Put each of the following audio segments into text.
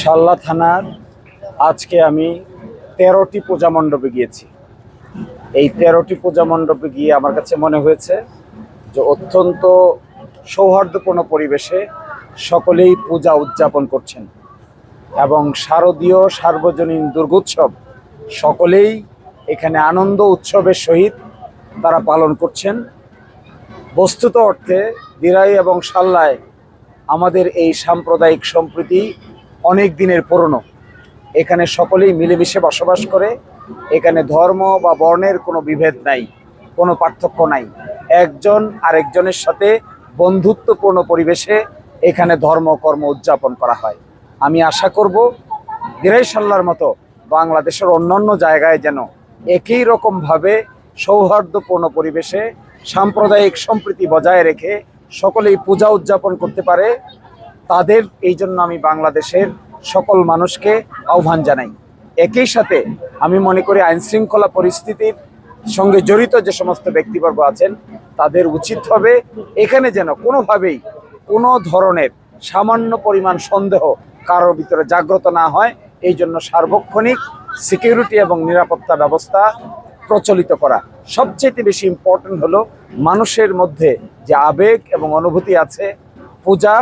শাল্লা থানার আজকে আমি তেরোটি পূজা মণ্ডপে গিয়েছি। এই তেরোটি পূজা মণ্ডপে গিয়ে আমার কাছে মনে হয়েছে যে অত্যন্ত সৌহার্দ্যপূর্ণ পরিবেশে সকলেই পূজা উদযাপন করছেন এবং শারদীয় সার্বজনীন দুর্গোৎসব সকলেই এখানে আনন্দ উৎসবের সহিত তারা পালন করছেন। বস্তুত অর্থে দিরাই এবং সাল্লায় আমাদের এই সাম্প্রদায়িক সম্প্রীতি অনেক দিনের পুরনো। এখানে সকলেই মিলেমিশে বসবাস করে। এখানে ধর্ম বা বর্ণের কোনো বিভেদ নাই, কোনো পার্থক্য নাই। একজন আরেকজনের সাথে বন্ধুত্বপূর্ণ পরিবেশে এখানে ধর্ম, কর্ম উদযাপন করা হয়। আমি আশা করব দিরাই সাল্লার মতো বাংলাদেশের অন্যান্য জায়গায় যেন একই রকমভাবে সৌহার্দ্যপূর্ণ পরিবেশে সাম্প্রদায়িক সম্প্রীতি বজায় রেখে সকলেই পূজা উদযাপন করতে পারে। তাদের এই জন্য আমি বাংলাদেশের সকল মানুষকে আহ্বান জানাই। একই সাথে আমি মনে করি আইন শৃঙ্খলা পরিস্থিতির সঙ্গে জড়িত যে সমস্ত ব্যক্তিবর্গ আছেন, তাদের উচিত হবে এখানে যেন কোনোভাবেই কোনো ধরনের সামান্য পরিমাণ সন্দেহ কারোর ভিতরে জাগ্রত না হয়। এই জন্য সার্বক্ষণিক সিকিউরিটি এবং নিরাপত্তা ব্যবস্থা প্রচলিত করা। সবচেয়ে বেশি ইম্পর্টেন্ট হলো মানুষের মধ্যে যে আবেগ এবং অনুভূতি আছে, পূজা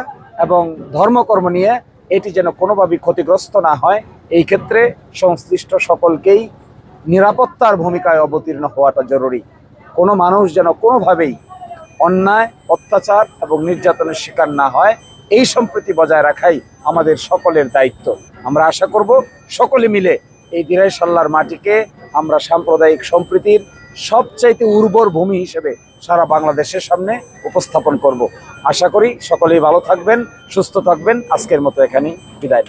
এবং ধর্মকর্ম নিয়ে এটি যেন কোনোভাবেই ক্ষতিগ্রস্ত না হয়, এই ক্ষেত্রে সংশ্লিষ্ট সকলকেই নিরাপত্তার ভূমিকায় অবতীর্ণ হওয়াটা জরুরি। কোনো মানুষ যেন কোনোভাবেই অন্যায়, অত্যাচার এবং নির্যাতনের শিকার না হয়, এই সম্প্রীতি বজায় রাখাই আমাদের সকলের দায়িত্ব। আমরা আশা করব সকলে মিলে এই দিরাই সাল্লার মাটিকে আমরা সাম্প্রদায়িক সম্প্রীতির সবচাইতে উর্বর ভূমি হিসেবে সারা বাংলাদেশের সামনে উপস্থাপন করব। আশা করি সকলেই ভালো থাকবেন, সুস্থ থাকবেন। আজকের মতো এখানেই বিদায়